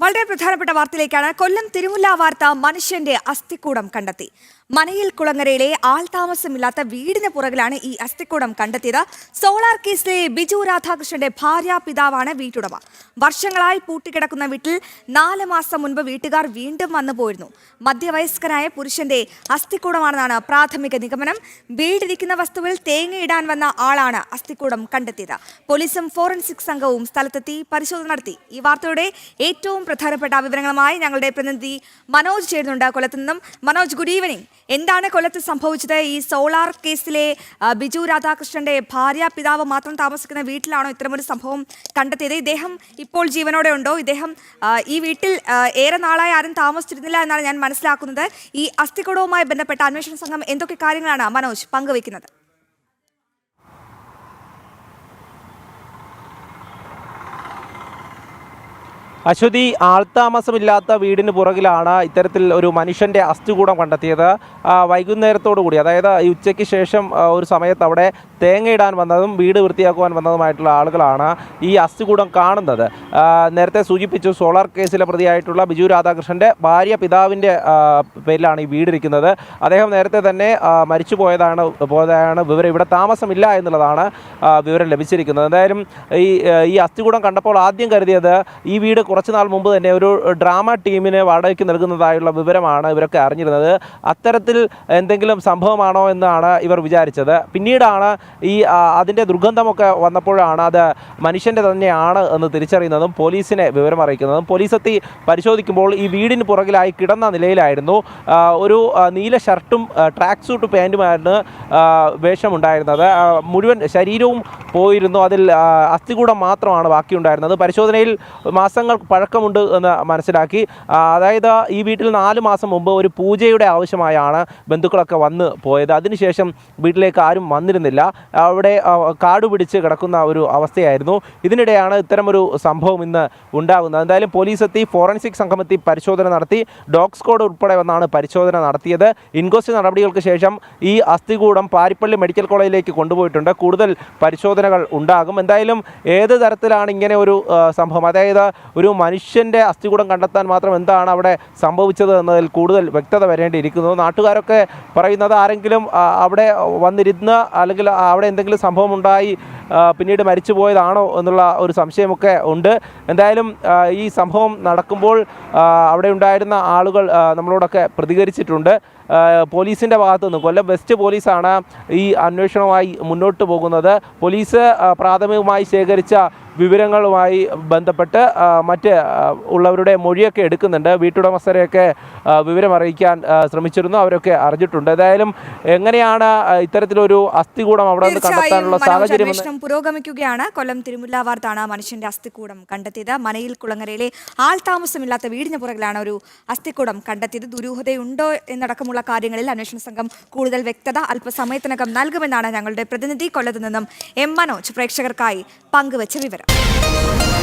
വളരെ പ്രധാനപ്പെട്ട വാർത്തയിലേക്കാണ് കൊല്ലം തിരുമുല്ല വാർത്ത മനുഷ്യന്റെ അസ്ഥിക്കൂടം കണ്ടെത്തി. മനയിൽ കുളങ്ങരയിലെ ആൾ താമസമില്ലാത്ത വീടിന് പുറകിലാണ് ഈ അസ്ഥിക്കൂടം കണ്ടെത്തിയത്. സോളാർ കേസിലെ ബിജു രാധാകൃഷ്ണന്റെ ഭാര്യ പിതാവാണ് വീട്ടുടമ. വർഷങ്ങളായി പൂട്ടിക്കിടക്കുന്ന വീട്ടിൽ നാല് മാസം മുൻപ് വീട്ടുകാർ വീണ്ടും വന്നു പോയിരുന്നു. മധ്യവയസ്കനായ പുരുഷന്റെ അസ്ഥിക്കൂടമാണെന്നാണ് പ്രാഥമിക നിഗമനം. വീടിരിക്കുന്ന വസ്തുവിൽ തേങ്ങയിടാൻ വന്ന ആളാണ് അസ്ഥിക്കൂടം കണ്ടെത്തിയത്. പോലീസും ഫോറൻസിക് സംഘവും സ്ഥലത്തെത്തി പരിശോധന നടത്തി. ഈ വാർത്തയുടെ ഏറ്റവും പ്രധാനപ്പെട്ട വിവരങ്ങളുമായി ഞങ്ങളുടെ പ്രതിനിധി മനോജ് ചേരുന്നുണ്ട്. കൊല്ലത്തു നിന്നും മനോജ് ഗുഡ് ഈവനിങ് എന്താണ് കൊല്ലത്ത് സംഭവിച്ചത്? ഈ സോളാർ കേസിലെ ബിജു രാധാകൃഷ്ണന്റെ ഭാര്യ പിതാവ് മാത്രം താമസിക്കുന്ന വീട്ടിലാണോ ഇത്തരമൊരു സംഭവം കണ്ടെത്തിയത്? ഇദ്ദേഹം ഇപ്പോൾ ജീവനോടെ ഉണ്ടോ? ഇദ്ദേഹം ഈ വീട്ടിൽ ഏറെ നാളായി ആരും താമസിച്ചിരുന്നില്ല എന്നാണ് ഞാൻ മനസ്സിലാക്കുന്നത്. ഈ അസ്ഥികുടവുമായി ബന്ധപ്പെട്ട അന്വേഷണ സംഘം എന്തൊക്കെ കാര്യങ്ങളാണ് മനോജ് പങ്കുവെക്കുന്നത് അശ്വതി ആൾത്താമസമില്ലാത്ത വീടിന് പുറകിലാണ് ഇത്തരത്തിൽ ഒരു മനുഷ്യന്റെ അസ്ഥികൂടം കണ്ടെത്തിയത്. വൈകുന്നേരത്തോടുകൂടി വൈകുന്നേരത്തോടു കൂടി അതായത് ഈ ഉച്ചയ്ക്ക് ശേഷം ഒരു സമയത്ത് അവിടെ തേങ്ങയിടാൻ വന്നതും വീട് വൃത്തിയാക്കുവാൻ വന്നതുമായിട്ടുള്ള ആളുകളാണ് ഈ അസ്ഥികൂടം കാണുന്നത്. നേരത്തെ സൂചിപ്പിച്ചു സോളാർ കേസിലെ പ്രതിയായിട്ടുള്ള ബിജു രാധാകൃഷ്ണന്റെ ഭാര്യ പിതാവിന്റെ പേരിലാണ് ഈ വീടിരിക്കുന്നത്. അദ്ദേഹം നേരത്തെ തന്നെ മരിച്ചു പോയതാണ് പോയതാണ് വിവരം. ഇവിടെ താമസമില്ല എന്നുള്ളതാണ് വിവരം ലഭിച്ചിരിക്കുന്നത്. എന്തായാലും ഈ ഈ അസ്ഥികൂടം കണ്ടപ്പോൾ ആദ്യം കരുതിയത് ഈ വീട് കുറച്ച് നാൾ മുമ്പ് തന്നെ ഒരു ഡ്രാമ ടീമിനെ വാടകയ്ക്ക് നൽകുന്നതായുള്ള വിവരമാണ് ഇവരൊക്കെ അറിഞ്ഞിരുന്നത്. അത്തരത്തിൽ എന്തെങ്കിലും സംഭവമാണോ എന്നാണ് ഇവർ വിചാരിച്ചത്. പിന്നീടാണ് ഈ അതിന്റെ ദുർഗന്ധമൊക്കെ വന്നപ്പോഴാണ് അത് മനുഷ്യന്റെ തന്നെയാണ് എന്ന് തിരിച്ചറിയുന്നതും പോലീസിനെ വിവരം അറിയിക്കുന്നതും. പോലീസ് എത്തി പരിശോധിക്കുമ്പോൾ ഈ വീടിന് പുറകിലായി കിടന്ന നിലയിലായിരുന്നു ഒരു നീല ഷർട്ടും ട്രാക്ക് സൂട്ട് പാന്റുമായിരുന്നു വേഷമുണ്ടായിരുന്നത്. മുഴുവൻ ശരീരവും പോയിരുന്നു. അതിൽ അസ്ഥികൂടം മാത്രമാണ് ബാക്കിയുണ്ടായിരുന്നത്. പരിശോധനയിൽ മാസങ്ങൾ പഴക്കമുണ്ട് എന്ന് മനസ്സിലാക്കി. അതായത് ഈ വീട്ടിൽ നാല് മാസം മുമ്പ് ഒരു പൂജയുടെ ആവശ്യമായാണ് ബന്ധുക്കളൊക്കെ വന്ന് പോയത്. അതിനുശേഷം വീട്ടിലേക്ക് ആരും വന്നിരുന്നില്ല. അവിടെ കാട് പിടിച്ച് കിടക്കുന്ന ഒരു അവസ്ഥയായിരുന്നു. ഇതിനിടെയാണ് ഇത്തരമൊരു സംഭവം ഇന്ന് ഉണ്ടാകുന്നത്. എന്തായാലും പോലീസ് എത്തി ഫോറൻസിക് സംഘം എത്തി പരിശോധന നടത്തി. ഡോഗ് സ്ക്വാഡ് ഉൾപ്പെടെ വന്നാണ് പരിശോധന നടത്തിയത്. ഇൻക്വസ്റ്റ് നടപടികൾക്ക് ശേഷം ഈ അസ്ഥികൂടം പാരിപ്പള്ളി മെഡിക്കൽ കോളേജിലേക്ക് കൊണ്ടുപോയിട്ടുണ്ട്. കൂടുതൽ പരിശോധനകൾ ഉണ്ടാകും. എന്തായാലും ഏത് തരത്തിലാണ് ഇങ്ങനെ ഒരു സംഭവം? അതായത് ഒരു മനുഷ്യന്റെ അസ്ഥികൂടം കണ്ടെത്താൻ മാത്രം എന്താണ് അവിടെ സംഭവിച്ചത് എന്നതിൽ കൂടുതൽ വ്യക്തത വരേണ്ടിയിരിക്കുന്നു. നാട്ടുകാരൊക്കെ പറയുന്നത് ആരെങ്കിലും അവിടെ വന്നിരുന്ന് അല്ലെങ്കിൽ അവിടെ എന്തെങ്കിലും സംഭവം ഉണ്ടായി പിന്നീട് മരിച്ചു പോയതാണോ എന്നുള്ള ഒരു സംശയമൊക്കെ ഉണ്ട്. എന്തായാലും ഈ സംഭവം നടക്കുമ്പോൾ അവിടെ ഉണ്ടായിരുന്ന ആളുകൾ നമ്മളോടൊക്കെ പ്രതികരിച്ചിട്ടുണ്ട്. പോലീസിന്റെ ഭാഗത്തു നിന്ന് കൊല്ലം വെസ്റ്റ് പോലീസാണ് ഈ അന്വേഷണവുമായി മുന്നോട്ട് പോകുന്നത്. പോലീസ് പ്രാഥമികമായി ശേഖരിച്ച വിവരങ്ങളുമായി ബന്ധപ്പെട്ട് മറ്റ് ഉള്ളവരുടെ മൊഴിയൊക്കെ എടുക്കുന്നുണ്ട്. വീട്ടുടമസ്ഥരെയൊക്കെ വിവരമറിയിക്കാൻ ശ്രമിച്ചിരുന്നു. അവരൊക്കെ അറിഞ്ഞിട്ടുണ്ട്. ഏതായാലും എങ്ങനെയാണ് ഇത്തരത്തിലൊരു അസ്ഥികൂടം അവിടെ നിന്ന് കണ്ടെത്താനുള്ള സാഹചര്യം പുരോഗമിക്കുകയാണ്. കൊല്ലം തിരുമുല്ല വാർത്താണ് മനുഷ്യന്റെ അസ്ഥികൂടം കണ്ടെത്തിയത്. മനയിൽ കുളങ്ങരയിലെ ആൾ താമസമില്ലാത്ത വീടിന് പുറകിലാണ് ഒരു അസ്ഥികൂടം കണ്ടെത്തിയത്. ദുരൂഹതയുണ്ടോ എന്നടക്കമുള്ള കാര്യങ്ങളിൽ അന്വേഷണ സംഘം കൂടുതൽ വ്യക്തത അല്പസമയത്തിനകം നൽകുമെന്നാണ് ഞങ്ങളുടെ പ്രതിനിധി കൊല്ലത്ത് നിന്നും എം മനോജ് പ്രേക്ഷകർക്കായി പങ്കുവച്ച വിവരം. വരാം